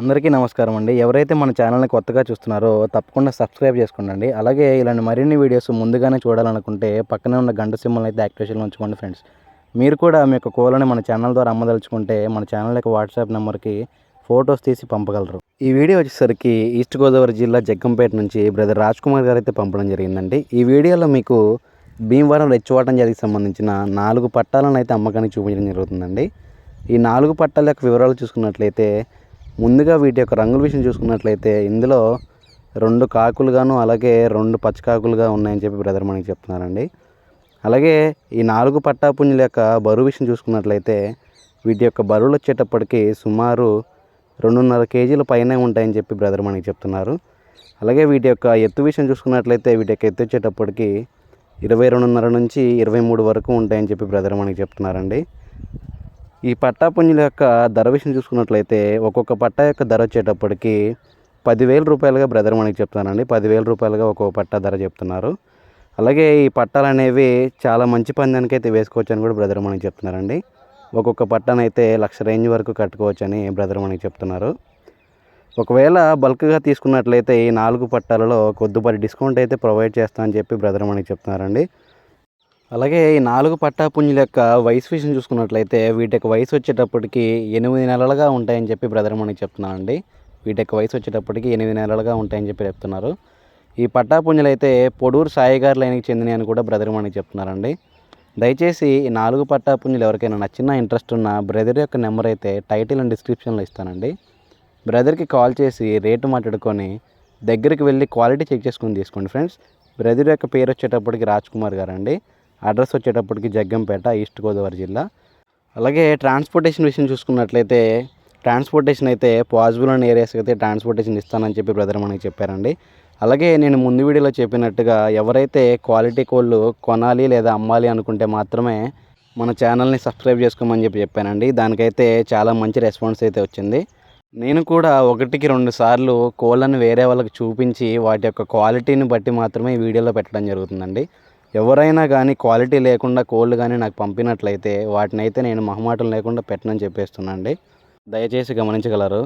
అందరికీ నమస్కారం అండి. ఎవరైతే మన ఛానల్ని కొత్తగా చూస్తున్నారో తప్పకుండా సబ్స్క్రైబ్ చేసుకోండి అలాగే ఇలాంటి మరిన్ని వీడియోస్ ముందుగానే చూడాలనుకుంటే పక్కనే ఉన్న గంట సింబల్ అయితే యాక్టివేషన్లో ఉంచుకోండి ఫ్రెండ్స్. మీరు కూడా మీ యొక్క కోళ్ళని మన ఛానల్ ద్వారా అమ్మదలుచుకుంటే మన ఛానల్ యొక్క వాట్సాప్ నెంబర్కి ఫొటోస్ తీసి పంపగలరు. ఈ వీడియో వచ్చేసరికి ఈస్ట్ గోదావరి జిల్లా జగ్గంపేట నుంచి బ్రదర్ రాజ్ కుమార్ గారు అయితే పంపడం జరిగిందండి. ఈ వీడియోలో మీకు భీమవరం రెచ్చవాటం జరిగి సంబంధించిన నాలుగు పట్టాలను అయితే అమ్మకానికి చూపించడం జరుగుతుందండి. ఈ నాలుగు పట్టాల యొక్క వివరాలు చూసుకున్నట్లయితే ముందుగా వీటి యొక్క రంగుల విషయం చూసుకున్నట్లయితే ఇందులో రెండు కాకులుగాను అలాగే రెండు పచ్చకాకులుగా ఉన్నాయని చెప్పి బ్రదర్ మనకి చెప్తున్నారండి. అలాగే ఈ నాలుగు పట్టాపుంజుల యొక్క బరువు విషయం చూసుకున్నట్లయితే వీటి యొక్క బరువులు వచ్చేటప్పటికి సుమారు రెండున్నర కేజీల పైనే ఉంటాయని చెప్పి బ్రదర్ మనకి చెప్తున్నారు. అలాగే వీటి యొక్క ఎత్తు విషయం చూసుకున్నట్లయితే వీటి యొక్క ఎత్తు వచ్చేటప్పటికి ఇరవై రెండున్నర నుంచి ఇరవై మూడు వరకు ఉంటాయని చెప్పి బ్రదర్ మనకి చెప్తున్నారండి. ఈ పట్టా పుంజుల యొక్క ధర విషయం చూసుకున్నట్లయితే ఒక్కొక్క పట్టా యొక్క ధర వచ్చేటప్పటికి పదివేల రూపాయలుగా బ్రదర్ మనకి చెప్తానండి పదివేల రూపాయలుగా ఒక్కొక్క పట్టా ధర చెప్తున్నారు. అలాగే ఈ పట్టాలు అనేవి చాలా మంచి పందానికి అయితే వేసుకోవచ్చు అని కూడా బ్రదర్ మనకి చెప్తున్నారండి. ఒక్కొక్క పట్టానైతే లక్ష రేంజ్ వరకు కట్టుకోవచ్చు అని బ్రదర్ మనకి చెప్తున్నారు. ఒకవేళ బల్క్గా తీసుకున్నట్లయితే ఈ నాలుగు పట్టాలలో కొద్దిపాటి డిస్కౌంట్ అయితే ప్రొవైడ్ చేస్తామని చెప్పి బ్రదర్ మనకి చెప్తున్నారండి. అలాగే ఈ నాలుగు పట్టా పుంజుల యొక్క వయసు విషయం చూసుకున్నట్లయితే వీటి యొక్క వయసు వచ్చేటప్పటికి ఎనిమిది నెలలుగా ఉంటాయని చెప్పి బ్రదర్ మనకి చెప్తున్నారండి వీటి యొక్క వయసు వచ్చేటప్పటికి ఎనిమిది నెలలుగా ఉంటాయని చెప్పి చెప్తున్నారు. ఈ పట్టాపుంజులు అయితే పొడూరు సాయిగారు లైన్కి చెందినవి అని కూడా బ్రదర్ మనకి చెప్తున్నారండి. దయచేసి ఈ నాలుగు పట్టాపుంజులు ఎవరికైనా నచ్చిన ఇంట్రెస్ట్ ఉన్న బ్రదర్ యొక్క నెంబర్ అయితే టైటిల్ అండ్ డిస్క్రిప్షన్లో ఇస్తానండి. బ్రదర్కి కాల్ చేసి రేటు మాట్లాడుకొని దగ్గరికి వెళ్ళి క్వాలిటీ చెక్ చేసుకొని తీసుకోండి ఫ్రెండ్స్. బ్రదర్ యొక్క పేరు వచ్చేటప్పటికి రాజ్ కుమార్ గారండి. అడ్రస్ వచ్చేటప్పటికి జగ్గంపేట ఈస్ట్ గోదావరి జిల్లా. అలాగే ట్రాన్స్పోర్టేషన్ విషయం చూసుకున్నట్లయితే ట్రాన్స్పోర్టేషన్ అయితే పాజిబుల్ అనే ఏరియాస్కి అయితే ట్రాన్స్పోర్టేషన్ ఇస్తానని చెప్పి బ్రదర్ మనకి చెప్పారండి. అలాగే నేను ముందు వీడియోలో చెప్పినట్టుగా ఎవరైతే క్వాలిటీ కోళ్ళు కొనాలి లేదా అమ్మాలి అనుకుంటే మాత్రమే మన ఛానల్ని సబ్స్క్రైబ్ చేసుకోమని చెప్పి చెప్పానండి. దానికైతే చాలా మంచి రెస్పాన్స్ అయితే వచ్చింది. నేను కూడా ఒకటికి రెండు సార్లు కోళ్ళను వేరే వాళ్ళకి చూపించి వాటి యొక్క క్వాలిటీని బట్టి మాత్రమే వీడియోలో పెట్టడం జరుగుతుందండి. ఎవరైనా కానీ క్వాలిటీ లేకుండా కోళ్ళు కానీ నాకు పంపినట్లయితే వాటిని అయితే నేను మొహమాటం లేకుండా పెట్టనని చెప్పేస్తున్నానండి. దయచేసి గమనించగలరు.